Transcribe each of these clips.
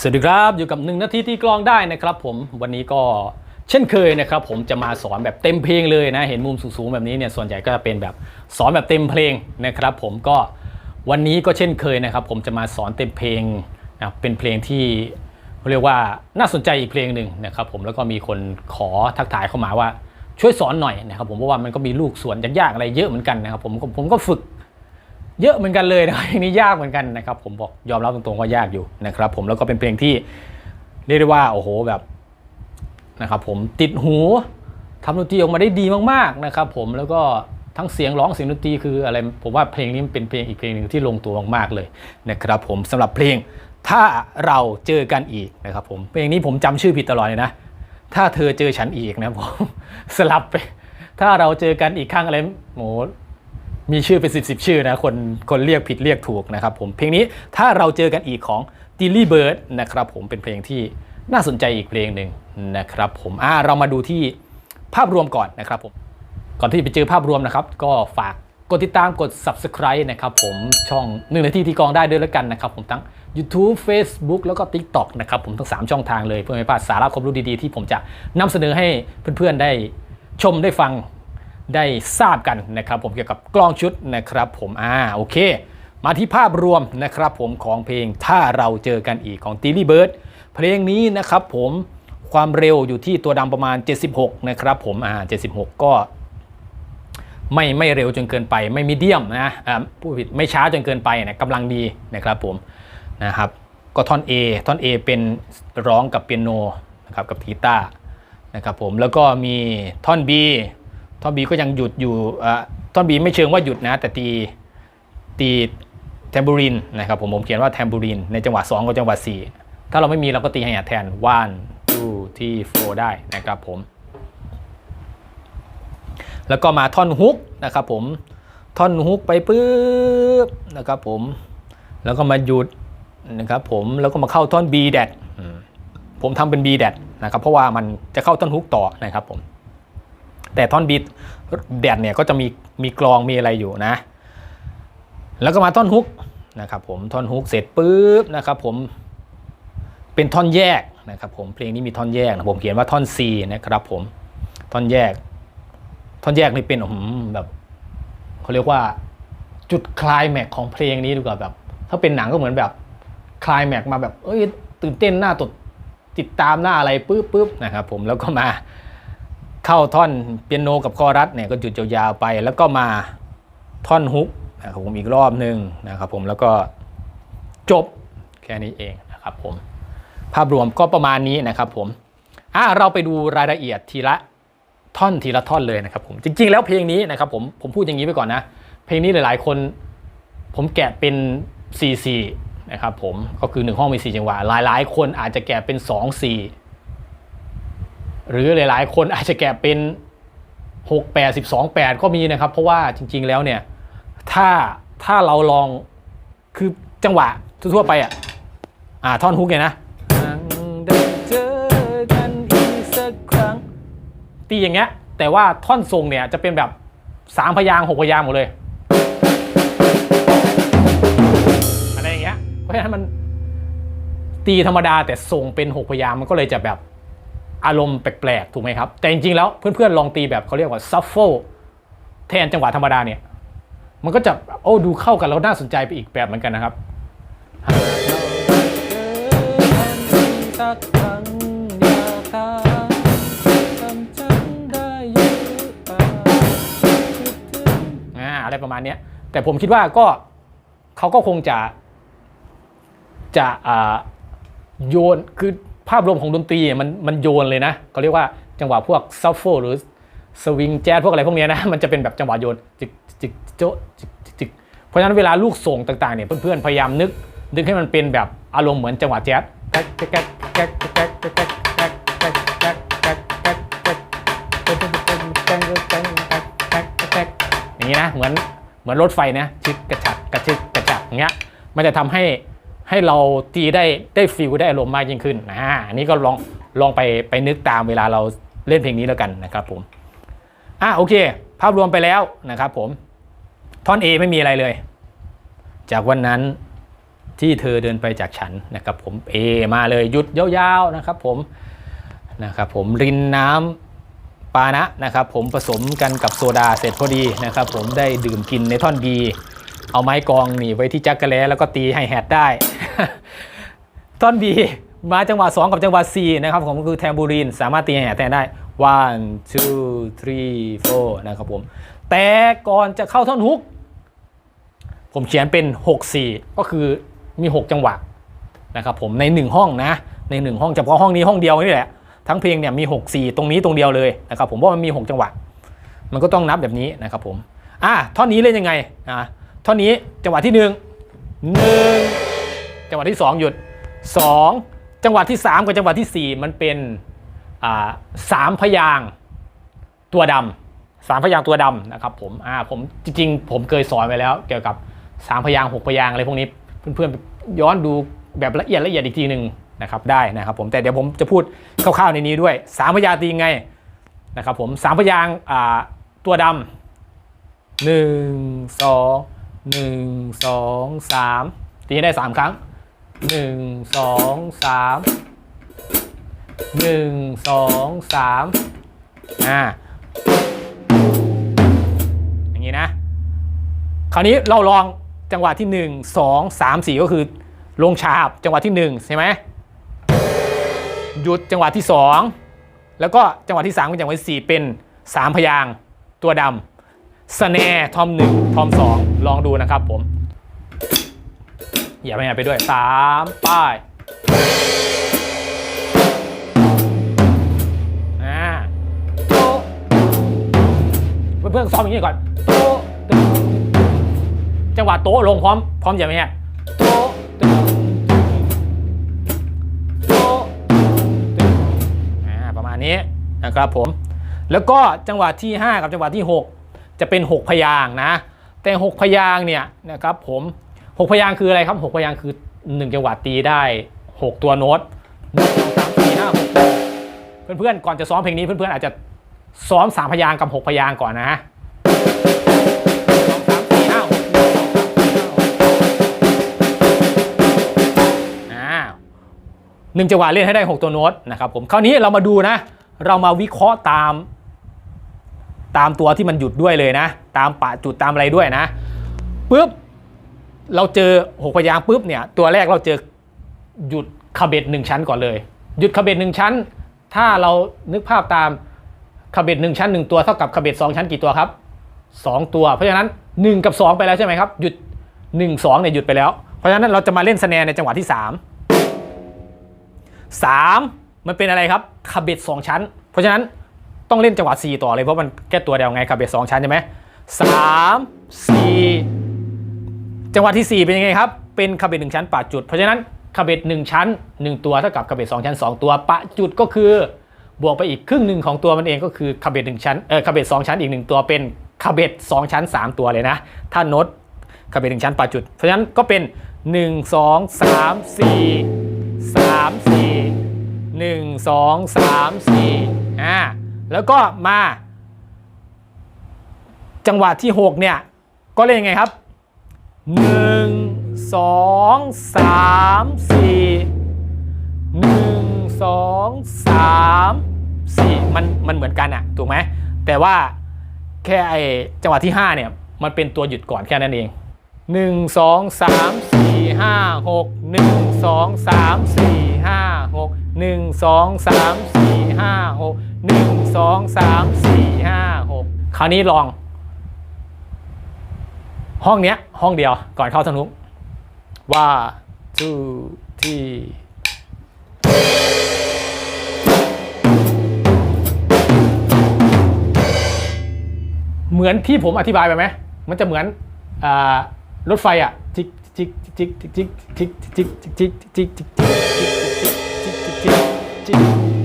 สวัสดีครับอยู่กับหนึ่งนาทีที่กลองได้นะครับผมวันนี้ก็เช่นเคยนะครับผมจะมาสอนแบบเต็มเพลงเลยนะเห็นมุมสูงๆแบบนี้เนี่ยส่วนใหญ่ก็จะเป็นแบบสอนแบบเต็มเพลงนะครับผมก็วันนี้ก็เช่นเคยนะครับผมจะมาสอนเต็มเพลงนะเป็นเพลงที่เรียกว่าน่าสนใจอีกเพลงหนึ่งนะครับผมแล้วก็มีคนขอทักทายเข้ามาว่าช่วยสอนหน่อยนะครับผมเพราะว่ามันก็มีลูกส่วนยากๆอะไรเยอะเหมือนกันนะครับผมผมก็ฝึก เยอะเหมือนกันเลยนะครับเพลงนี้ยากเหมือนกันนะครับผมบอกยอมรับตรงๆว่ายากอยู่นะครับผมแล้วก็เป็นเพลงที่เรียกได้ว่าโอ้โหแบบนะครับผมติดหูทำดนตรีออกมาได้ดีมากๆนะครับผมแล้วก็ทั้งเสียงร้องเสียงดนตรีคืออะไรผมว่าเพลงนี้เป็นเพลงอีกเพลงหนึ่งที่ลงตัวมากๆเลยนะครับผมสำหรับเพลงถ้าเราเจอกันอีกนะครับผมเพลงนี้ผมจำชื่อผิดตลอดเลยนะ ถ้าเธอเจอฉันอีกนะผมสลับไป ถ้าเราเจอกันอีกครั้งอะไรโห มีชื่อเป็นสิบสิบชื่อนะคนคนเรียกผิดเรียกถูกนะครับผมเพลงนี้ถ้าเราเจอกันอีกของ d i l l y Bird นะครับผมเป็นเพลงที่น่าสนใจอีกเพลงหนึ่งนะครับผมอ่าเรามาดูที่ภาพรวมก่อนนะครับผมก่อนที่ไปเจอภาพรวมนะครับ ก็ฝากกดติดตามกด subscribe นะครับผมช่องหนึ่งนาทีที่กองได้ด้วยแล้วกันนะครับผมทั้ง YouTube Facebook แล้วก็ TikTok นะครับผมทั้ง 3 ช่องทางเลยเพื่อไม่พลาดสาระความรู้ดีๆ ที่ผมจะนำเสนอให้เพื่อนๆได้ชมได้ฟัง ได้ทราบกันนะครับผมเกี่ยวกับกล้องชุดนะครับผมอ่าโอเค มาที่ภาพรวมนะครับผมของเพลงถ้าเราเจอกันอีกของ t i l l y Bird เพลงนี้นะครับผมความเร็วอยู่ที่ตัวดำประมาณ 76 นะครับผมอ่า76 ก็ไม่ไม่เร็วจนเกินไปไม่มีเดียมนะอ่าผู้ผิดไม่ช้าจนเกินไปนะกำลังดีนะครับผมนะครับก็ท่อน A ท่อน A เป็นร้องกับเปียโนนะครับกับกีตาร์นะครับผมแล้วก็มีท่อน B ท่อน B ก็ยังหยุดอยู่อ่าท่อน B ไม่เชิงว่าหยุดนะ แต่ตีตีแทมบูรินนะครับผมผมเขียนว่าแทมบูรินในจังหวะ 2 กับจังหวะ 4 ถ้าเราไม่มีเราก็ตีให้แทน one two three four ได้นะครับผม แล้วก็มาท่อนฮุกนะครับผมท่อนฮุกไปปุ๊บนะครับผม แล้วก็มาหยุดนะครับผมแล้วก็มาเข้าท่อน B แดดผมทำเป็น B แดดนะครับเพราะว่ามันจะเข้าท่อนฮุกต่อนะครับผม แต่ท่อน B แดดเนี่ยก็จะมีมีกลองมีอะไรอยู่นะ แล้วก็มาท่อนฮุกนะครับผมท่อนฮุกเสร็จปุ๊บนะครับผมเป็นท่อนแยกนะครับผมเพลงนี้มีท่อนแยกนะผมเขียนว่าท่อน C นะครับผมท่อนแยก ท่อนแยกนี่เป็นแบบเขาเรียกว่าจุดคลายแม็กของเพลงนี้ดีกว่าแบบ ถ้าเป็นหนังก็เหมือนแบบคลายแม็กมาแบบเอ้ยตื่นเต้นหน้าตดติดตามหน้าอะไรปุ๊บปุ๊บนะครับผมแล้วก็มา เข้าท่อนเปียโนกับคอรัสเนี่ยก็หยุดยาวๆไป แล้วก็มาท่อนฮุกนะครับผมอีกรอบหนึ่งนะครับผมแล้วก็จบแค่นี้เองนะครับผมภาพรวมก็ประมาณนี้นะครับผมอะเราไปดูรายละเอียดทีละท่อนทีละท่อนเลยนะครับผมจริงๆ แล้วเพลงนี้นะครับผมผมพูดอย่างนี้ไปก่อนนะ เพลงนี้หลายๆ คนผมแกะเป็น 4 4นะครับผมก็คือ 1 ห้องมี 4 จังหวะ หลายๆ คนอาจจะแกะเป็น 2 4 หรือหลาย ๆ คนอาจจะแกะเป็น 6 8 12 8 ก็มีนะครับ เพราะว่าจริง ๆ แล้วเนี่ย ถ้าถ้าเราลองคือจังหวะทั่วๆไปอะอ่าท่อนฮุกเนี่ยนะได้เจอกันอีกสักครั้งตีอย่างเงี้ย แต่ว่าท่อนทรงเนี่ยจะเป็นแบบสามพยางค์หกพยางค์หมดเลยอะไรอย่างเงี้ยเพราะฉะนั้นมันตีธรรมดาแต่ทรงเป็นหกพยางค์มันก็เลยจะแบบ อารมณ์แปลกๆ ถูกไหมครับ แต่จริงๆแล้วเพื่อนๆ ลองตีแบบเขาเรียกว่าซัฟเฟิลแทนจังหวะธรรมดาเนี่ย มันก็จะโอ้ดูเข้ากันแล้วน่าสนใจไปอีกแบบเหมือนกันนะครับอะไรประมาณนี้แต่ผมคิดว่าก็เขาก็คงจะจะโยนคือ ภาพรวมของดนตรีมันมันโยนเลยนะเขาเรียกว่าจังหวะพวกซัฟโฟหรือสวิงแจ๊สพวกอะไรพวกนี้นะมันจะเป็นแบบจังหวะโยนจิกจิกโจ๊จิกจิกเพราะฉะนั้นเวลาลูกส่งต่างๆเนี่ยเพื่อนๆพยายามนึก นึกให้มันเป็นแบบอารมณ์เหมือนจังหวะแจ๊สอย่างนี้นะเหมือนเหมือนรถไฟนะชิกกระชักกระชิกกระชักอย่างเงี้ยมันจะทำให้ ให้เราตีได้ได้ฟิลได้อารมณ์มากยิ่งขึ้นอ่าอันนี้ก็ลองลองไปไปนึกตามเวลาเราเล่นเพลงนี้แล้วกันนะครับผมอะโอเค ภาพรวมไปแล้วนะครับผมท่อน A ไม่มีอะไรเลย จากวันนั้นที่เธอเดินไปจากฉันนะครับผมเอมาเลยหยุดยาวๆนะครับผมนะครับผมรินน้ำปานะนะครับผมผสมกันกับโซดาเสร็จพอดีนะครับผมได้ดื่มกินในท่อนบี เอาไม้กองหนีไว้ที่จักระแลแล้วก็ตีให้แฮดได้ ท่อนบีมาจังหวะ 2 กับจังหวะ 4 นะครับผมก็คือแทมบูรีนสามารถตีให้แฮดแทนได้ one two three four นะครับผม แต่ก่อนจะเข้าท่อนฮุก ผมเขียนเป็น 6 4 ก็คือมี 6 จังหวะนะครับผมใน 1 ห้องนะ ใน 1 ห้องเฉพาะห้องนี้ห้องเดียวนี่แหละทั้งเพลงเนี่ยมี 6 4 ตรงนี้ตรงเดียวเลยนะครับผมเพราะมันมี 6 จังหวะ มันก็ต้องนับแบบนี้นะครับผมอะท่อนนี้เล่นยังไงอะ ท่อนนี้จังหวะที่1 1จังหวะที่ 2 หยุด 2 จังหวะที่ 3 กับจังหวะทีสี่4 มันเป็นอ่าสามพยางตัวดำสามพยางตัวดำนะครับผมอ่าผมจริงๆ ผมเคยสอนไปแล้ว เกี่ยวกับสามพยางหกพยางอะไรพวกนี้เพื่อนๆย้อนดูแบบละเอียดละเอียดอีกทีหนึ่งนะครับได้นะครับผมแต่เดี๋ยวผมจะพูดคร่าวๆในนี้ด้วยสามพยางตีงไงนะครับผมสามพยางอ่าตัวดำหนึ่งสอง หนึ่งสองสามตีให้ได้สามครั้งหนึ่งสองสามหนึ่งสองสามอ่าอย่างนี้นะ คราวนี้เราลองจังหวะที่1 2 3 4ก็คือลงชาบจังหวะที่1ใช่ไหมหยุดจังหวะที่2แล้วก็จังหวะที่3กับจังหวะที่4เป็น3พยางตัวดำ สแนร์ทอม1ทอม2ลองดูนะครับผม อย่าไปไหนไปด้วยสามป้ายอ่าโตเพื่อนๆซ้อมอย่างนี้ก่อนโตจังหวะโต๊ะลงพร้อมพร้อมอย่าไปเนี่ยโต๊ะตึ้งโตอ่าประมาณนี้นะครับผม แล้วก็จังหวะที่ 5 กับจังหวะที่ 6 จะเป็น 6 พยางนะ แต่ 6 พยางเนี่ยนะครับผม 6 พยางคืออะไรครับ 6 พยางคือ 1 จังหวะตีได้ 6 ตัวโน้ตหนึ่งสองสามสี่ห้าหกเพื่อนๆก่อนจะซ้อมเพลงนี้เพื่อนๆอาจจะซ้อม 3 พยางกับ 6 พยางก่อนนะสองสามสี่ห้าหกหนึ่งสองสามสี่ห้าหกอ่าหนึ่งจังหวะเล่นให้ได้ 6 ตัวโน้ตนะครับผมคราวนี้เรามาดูนะ เรามาวิเคราะห์ตาม ตามตัวที่มันหยุดด้วยเลยนะ ตามปะจุดตามอะไรด้วยนะปุ๊บเราเจอหกพยางปุ๊บเนี่ยตัวแรกเราเจอหยุดคาเบตหนึ่งชั้นก่อนเลย หยุดคาเบตหนึ่งชั้น ถ้าเรานึกภาพตามคาเบตหนึ่งชั้นหนึ่งตัวเท่ากับคาเบตสองชั้นกี่ตัวครับสองตัว เพราะฉะนั้นหนึ่งกับสองไปแล้วใช่ไหมครับหยุดหนึ่งสองเนี่ยหยุดไปแล้ว เพราะฉะนั้นเราจะมาเล่นสแนร์ในจังหวะที่สามสามมันเป็นอะไรครับคาเบตสองชั้น เพราะฉะนั้น ต้องเล่นจังหวะสี่ต่อเลยเพราะมันแค่ตัวเดียวไงคาเบตสองชั้นใช่ไหมสามสี่จังหวะที่ 4 เป็นยังไงครับ เป็นคาเบตหนึ่งชั้นปะจุด เพราะฉะนั้นคาเบตหนึ่งชั้น 1 ตัวเท่ากับคาเบตสองชั้น 2 ตัวปะจุดก็คือบวกไปอีกครึ่งหนึ่งของตัวมันเองก็คือคาเบตหนึ่งชั้นเออคาเบตสองชั้นอีกหนึ่งตัวเป็นคาเบตสองชั้น 3 ตัวเลยนะ ถ้าโน้ตคาเบตหนึ่งชั้นปะจุด เพราะฉะนั้นก็เป็น 1 2 3 4 3 4 1 2 3 4อ่า แล้วก็มาจังหวะที่ 6 เนี่ย ก็เล่นยังไงครับหนึ่งสองสามสี่หนึ่งสองสามสี่มันมันเหมือนกันอะถูกไหม แต่ว่าแค่ไอจังหวะที่ 5 เนี่ย มันเป็นตัวหยุดก่อนแค่นั้นเอง 1 2 3 4 5 6 1 2 3 4 5 6 1 2 3 4 5 6 1 2 3 4 5 6 คราวนี้ลอง ห้องเนี้ย ห้องเดียวก่อนเข้าสนุกว่า two three เหมือนที่ผมอธิบายไปไหม มันจะเหมือนรถไฟอะจิกจิกจิกจิกจิกจิกจิกจิกจิกจิกจิกจิกจิกจิกจิก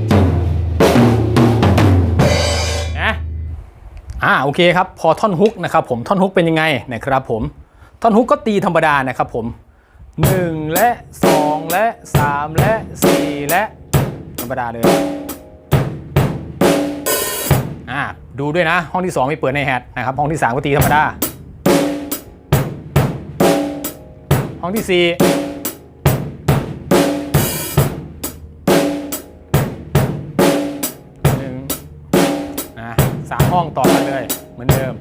อ่าโอเคครับพอท่อนฮุกนะครับผมท่อนฮุกเป็นยังไงนะครับผมท่อนฮุกก็ตีธรรมดานะครับผม 1 และ 2 และ 3 และ 4 และธรรมดาเลยอ่าดูด้วยนะห้องที่ 2 ไม่เปิดในแฮทนะครับห้องที่ 3 ก็ตีธรรมดา ห้องที่ 4 ห้องต่อกันเลยเหมือนเดิม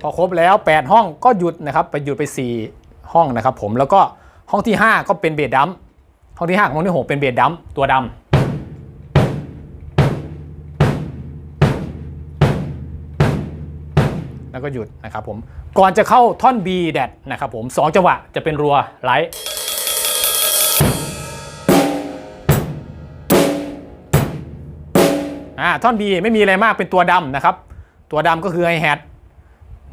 พอครบแล้ว 8 ห้องก็หยุดนะครับไปหยุดไป 4 ห้องนะครับผมแล้วก็ห้องที่ 5 ก็เป็นเบสดัมห้องที่5กับห้องที่ 6 เป็นเบสดัมตัวดำแล้วก็หยุดนะครับผม ก่อนจะเข้าท่อน B แดดนะครับผมสองจังหวะจะเป็นรัวไลท์ อ่าท่อน B ไม่มีอะไรมากเป็นตัวดำนะครับ ตัวดำก็คือไฮแฮท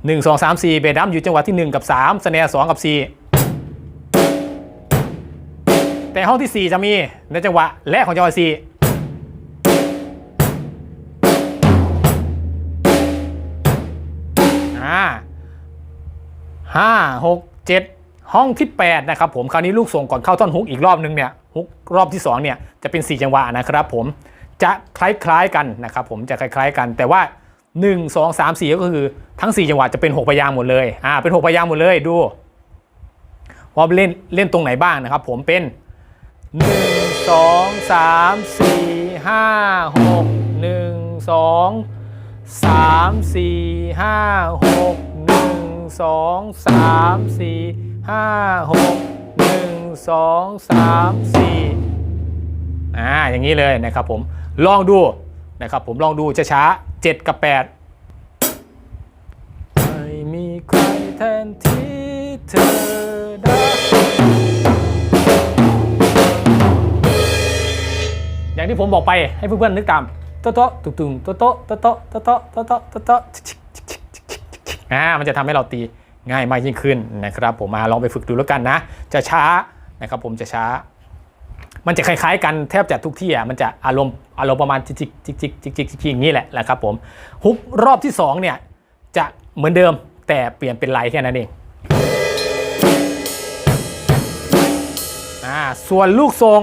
หนึ่งสองสามสี่เบสดัมอยู่จังหวะที่ 1 กับ3สแนร์สองกับ 4 แต่ห้องที่ 4 จะมีในจังหวะแรกของจังหวะ4อ่าห้าหกเจ็ดห้องที่ 8 นะครับผม คราวนี้ลูกส่งก่อนเข้าท่อนฮุกอีกรอบนึงเนี่ยฮุกรอบที่ 2 เนี่ย จะเป็น 4 จังหวะนะครับผม จะคล้ายๆกันนะครับผมจะคล้ายๆกัน แต่ว่า 1 2 3 4 ก็คือทั้ง 4 จังหวะจะเป็น 6 พยางหมดเลยอ่าเป็น 6 พยางหมดเลยดูว่าเล่นเล่นตรงไหนบ้างนะครับผมเป็น 1 2 3 4 5 6 1 2 3 4 5 6 1 2 3 4 5 6 1 2 3 4 อ่าอย่างนี้เลยนะครับผมลองดูนะครับผมลองดูช้าเจ็ดกับ 8 ไม่มีใครแทนที่เธอได้อย่างที่ผมบอกไปให้เพื่อนๆนึกตามโต๊ะตุ้มตุ้มโต๊ะโต๊ะโต๊ะโต๊ะโต๊ะโต๊ะโต๊ะอ่ามันจะทำให้เราตีง่ายมากยิ่งขึ้นนะครับผมมาลองไปฝึกดูแล้วกันนะ จะช้านะครับผมจะช้า มันจะคล้ายๆกันแทบจะทุกที่อะมันจะอารมณ์อารมณ์ประมาณจิกจิกจิกจิกจิกจิกอย่างนี้แหละนะครับผมฮุกรอบที่2เนี่ยจะเหมือนเดิมแต่เปลี่ยนเป็นไลแค่นั้นเองส่วนลูกทรง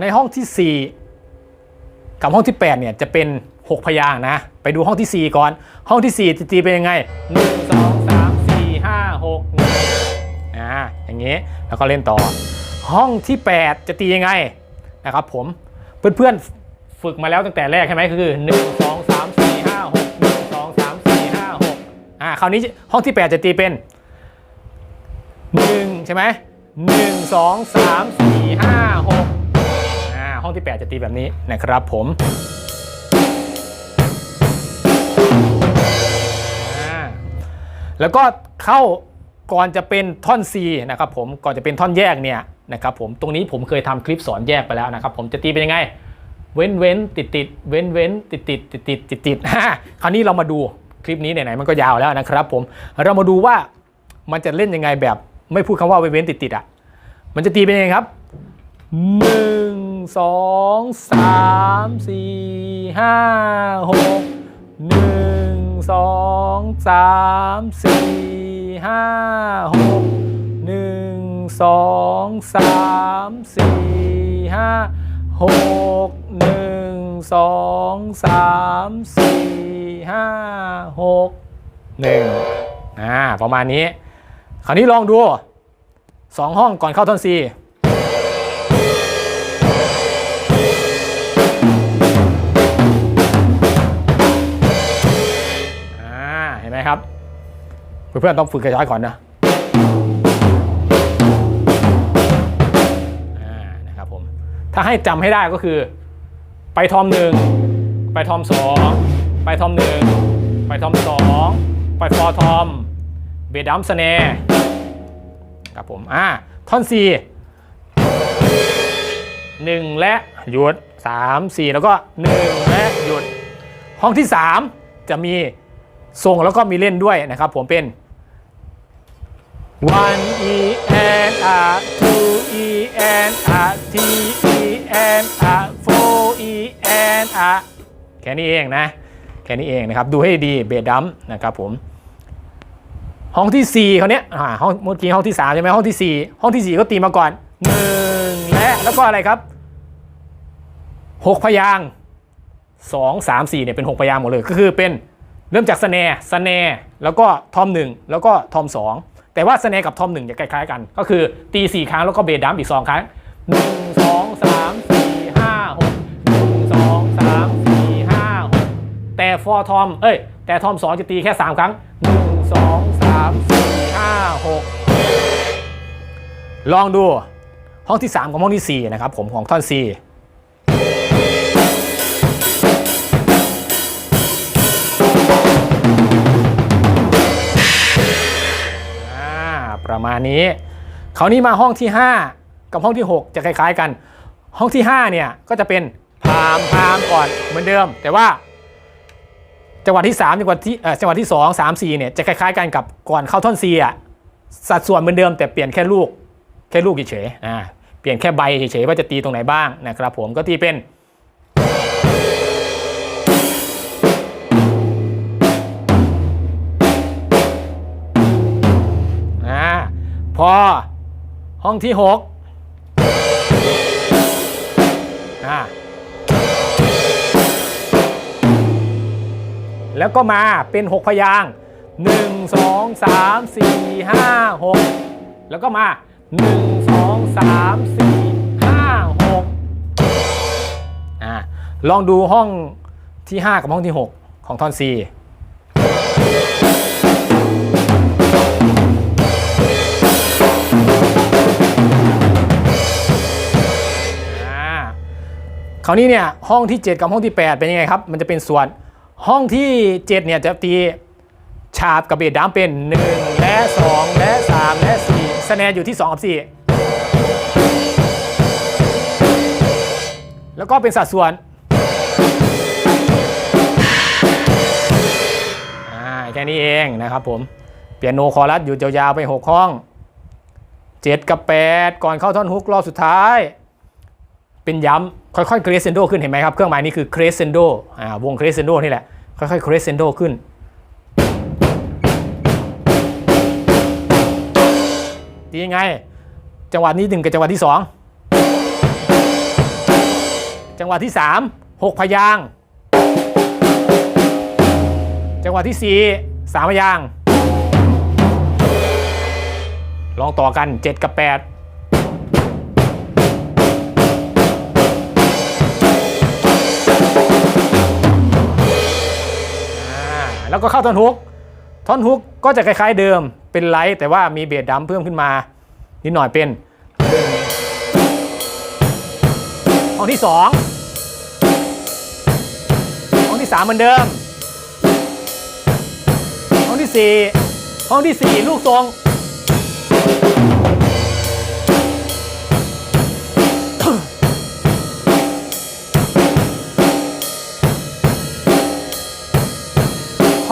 ในห้องที่ 4 กับห้องที่8เนี่ยจะเป็น 6 พยางนะ ไปดูห้องที่ 4 ก่อน ห้องที่ 4 จะตีเป็นยังไง 1 2 3 4 5 6อ่าอย่างนี้แล้วก็เล่นต่อ ห้องที่ 8 จะตียังไงนะครับผมเพื่อนๆฝึกมาแล้วตั้งแต่แรกใช่ไหมคือ 1 2 3 4 5 6 1 2 3 4 5 6อ่าคราวนี้ห้องที่ 8 จะตีเป็น 1 ใช่ไหม1 2 3 4 5 6อ่าห้องที่ 8 จะตีแบบนี้นะครับผมแล้วก็เข้าก่อนจะเป็นท่อน C นะครับผมก่อนจะเป็นท่อนแยกเนี่ย นะครับผมตรงนี้ผมเคยทำคลิปสอนแยกไปแล้วนะครับผมจะตีเป็นยังไง เว้นเว้นติดติดเว้นเว้นติดติดติดติดติดติดฮ่าคราวนี้เรามาดูคลิปนี้ไหนๆมันก็ยาวแล้วนะครับผมเรามาดูว่ามันจะเล่นยังไงแบบไม่พูดคำว่าเว้นเว้นติดติดอะมันจะตีเป็นยังไงครับหนึ่งสองสามสี่ห้าหกหนึ่งสองสามสี่ห้าหกหนึ่ง สองสามสี่ห้าหกหนึ่งสองสามสี่ห้าหกหนึ่งอ่าประมาณนี้ คราวนี้ลองดูสองห้องก่อนเข้าท่อนซีอ่าเห็นไหมครับ เพื่อนๆต้องฝึกกระจายก่อนนะ ถ้าให้จำให้ได้ก็คือ ไปทอมหนึ่งไปทอมสองไปทอมหนึ่งไปทอมสองไปฟอร์ทอมเบดัมสเนครับผมอ่าท่อนสี่หนึ่งและหยุดสามสี่แล้วก็หนึ่งและหยุด ห้องที่3จะมีส่งแล้วก็มีเล่นด้วยนะครับผมเป็น one e n a two e n a three e n a four e n a แค่นี้เองนะ แค่นี้เองนะครับ ดูให้ดีเบสดัมนะครับผม ห้องที่ 4เขาเนี้ยห้องเมื่อกี้ห้องที่ 3 ใช่ไหมห้องที่ 4 ห้องที่ 4 ก็ตีมาก่อน 1 และแล้วก็อะไรครับ 6 พยาง 2 3 4เนี่ยเป็น 6 พยางหมดเลย ก็คือเป็นเริ่มจากสแนร์สแนร์แล้วก็ทอม 1 แล้วก็ทอม 2 แต่ว่าสแนร์กับทอม1จะคล้ายๆกัน ก็คือตี4ครั้งแล้วก็เบสดัมอีก2ครั้ง1 2 3 4 5 6 1 2 3 4แต่ฟอร์ทอมเอ้ยแต่ทอมสองจะตีแค่3ครั้ง1 2 3 4 5 6ลองดูห้องที่ 3 กับห้องที่ 4 นะครับผมของท่อน C ประมาณนี้คราวนี้มาห้องที่ 5 กับห้องที่ 6 จะคล้าย ๆกัน ห้องที่ 5 เนี่ยก็จะเป็นพามพามก่อนเหมือนเดิม แต่ว่าจังหวะที่3จังหวะที่เอ่อจังหวะที่2 3 4เนี่ยจะคล้ายๆกันกับก่อนเข้าท่อน C อะสัดส่วนเหมือนเดิม แต่เปลี่ยนแค่ลูกแค่ลูกเฉยๆอ่าเปลี่ยนแค่ใบเฉยๆว่าจะตีตรงไหนบ้างนะครับผมก็ตีเป็น พอ ห้องที่หกอ่าแล้วก็มาเป็น 6 พยาง 1 2 3 4 5 6 แล้วก็มา 1 2 3 4 5 6อ่าลองดูห้องที่ 5 กับห้องที่ 6 ของท่อน C คราวนี้เนี่ยห้องที่ 7 กับห้องที่ 8 เป็นยังไงครับ มันจะเป็นส่วนห้องที่ 7 เนี่ยจะตีฉาบกับเบสดามเป็น 1 และ 2 และ 3 และ4สแนร์อยู่ที่ 2 กับ 4 แล้วก็เป็นสัดส่วนอ่าแค่นี้เองนะครับผม เปียโนคอรัสอยู่ยาวๆไป 6 ห้อง 7 กับ 8 ก่อนเข้าท่อนฮุกรอบสุดท้าย เป็นย้ำ ค่อยๆเครสเซนโดขึ้นเห็นไหมครับ เครื่องหมายนี้คือเครสเซนโดวงเครสเซนโดนี่แหละ ค่อยๆเครสเซนโดขึ้น ดียังไง จังหวะนี้หนึ่งกับจังหวะที่สองจังหวะที่สามหกพยาง จังหวะที่สี่สามพยาง ลองต่อกันเจ็ดกับแปด แล้วก็เข้าท่อนฮุก ท่อนฮุกก็จะคล้ายๆเดิมเป็นไลท์แต่ว่ามีเบสดัมเพิ่มขึ้นมานิดหน่อยเป็นห้องที่สองห้องที่สามเหมือนเดิม ห้องที่สี่ห้องที่สี่ลูกทรง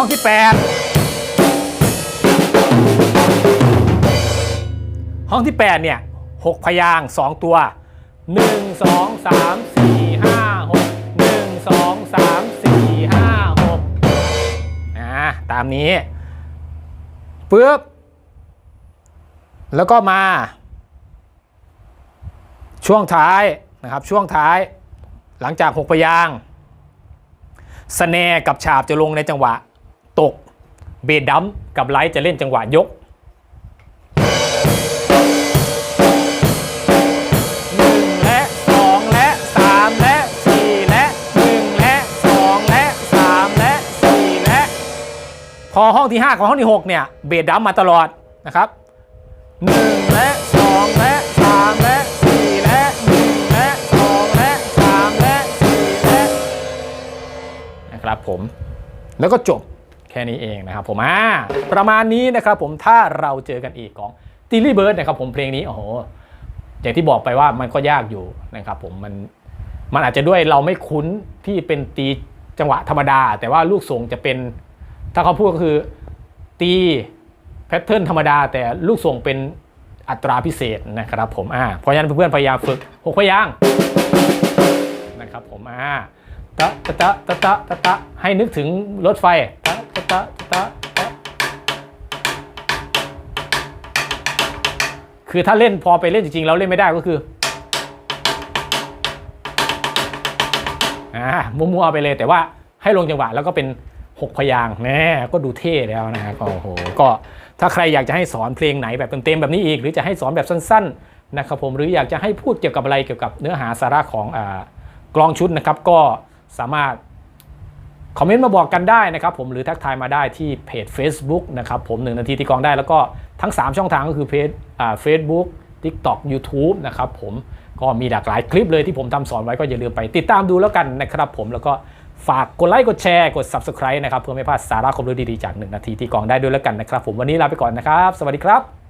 องที่ 8 ห้องที่ 8 เนี่ย 6 พยางค์2ตัว 1 2 3 4 5 6 1 2 3 4 5 6อ่าตามนี้ปึ๊บแล้วก็มา ช่วงท้ายนะครับช่วงท้ายหลังจาก 6 พยางค์สแนร์กับฉาบจะลงในจังหวะ ตก เบสดัมกับไลท์จะเล่นจังหวะยก 1 และ 2 และ 3 และ 4 และ 1 และ 2 และ 3 และ 4 และ พอห้องที่5กับห้องที่ 6 เนี่ย เบสดัมมาตลอดนะครับ 1 และ 2 และ 3 และ 4 และ 1 และ 2 และ 3 และ 4 และ นะครับผม แล้วก็จบ ค่นี้เองนะครับผมอ่าประมาณนี้นะครับผมถ้าเราเจอกันอีกของติลี่เบิร์ดนะครับผมเพลงนี้โอ้โหอย่างที่บอกไปว่ามันก็ยากอยู่นะครับผมมันมันอาจจะด้วยเราไม่คุ้นที่เป็นตีจังหวะธรรมดา แต่ว่าลูกส่งจะเป็น ถ้าเขาพูดก็คือตีแพทเทิร์นธรรมดา แต่ลูกส่งเป็นอัตราพิเศษนะครับผมอ่าเพราะฉะนั้นเพื่อนๆพยายามฝึกหกพยางนะครับผมอ่าตะตะตะตะตะให้นึกถึงรถไฟตะะตะตะคือถ้าเล่นพอไปเล่นจริงๆแล้วเล่นไม่ได้ก็คืออ่ามัวๆไปเลยแต่ว่าให้ลงจังหวะแล้วก็เป็น 6 พยางค์แน่ก็ดูเท่แล้วนะฮะก็โอ้โหก็ถ้าใครอยากจะให้สอนเพลงไหนแบบเต็มๆแบบนี้อีก หรือจะให้สอนแบบสั้นๆนะครับผมหรืออยากจะให้พูดเกี่ยวกับอะไรเกี่ยวกับเนื้อหาสาระของอ่ากลองชุดนะครับก็สามารถ คอมเมนต์มาบอกกันได้นะครับผมหรือทักทายมาได้ที่เพจ Facebook นะครับผม1นาทีตีกองได้แล้วก็ทั้ง 3 ช่องทางก็คือเพจอ่า Facebook TikTok YouTube นะครับผมก็มีหลากหลายคลิปเลยที่ผมทำสอนไว้ก็อย่าลืมไปติดตามดูแล้วกันนะครับผมแล้วก็ฝากกดไลค์กดแชร์กด Subscribe นะครับเพื่อไม่พลาดสาระความรู้ดีๆจาก 1 นาทีตีกองได้ด้วยแล้วกันนะครับผมวันนี้ลาไปก่อนนะครับ สวัสดีครับ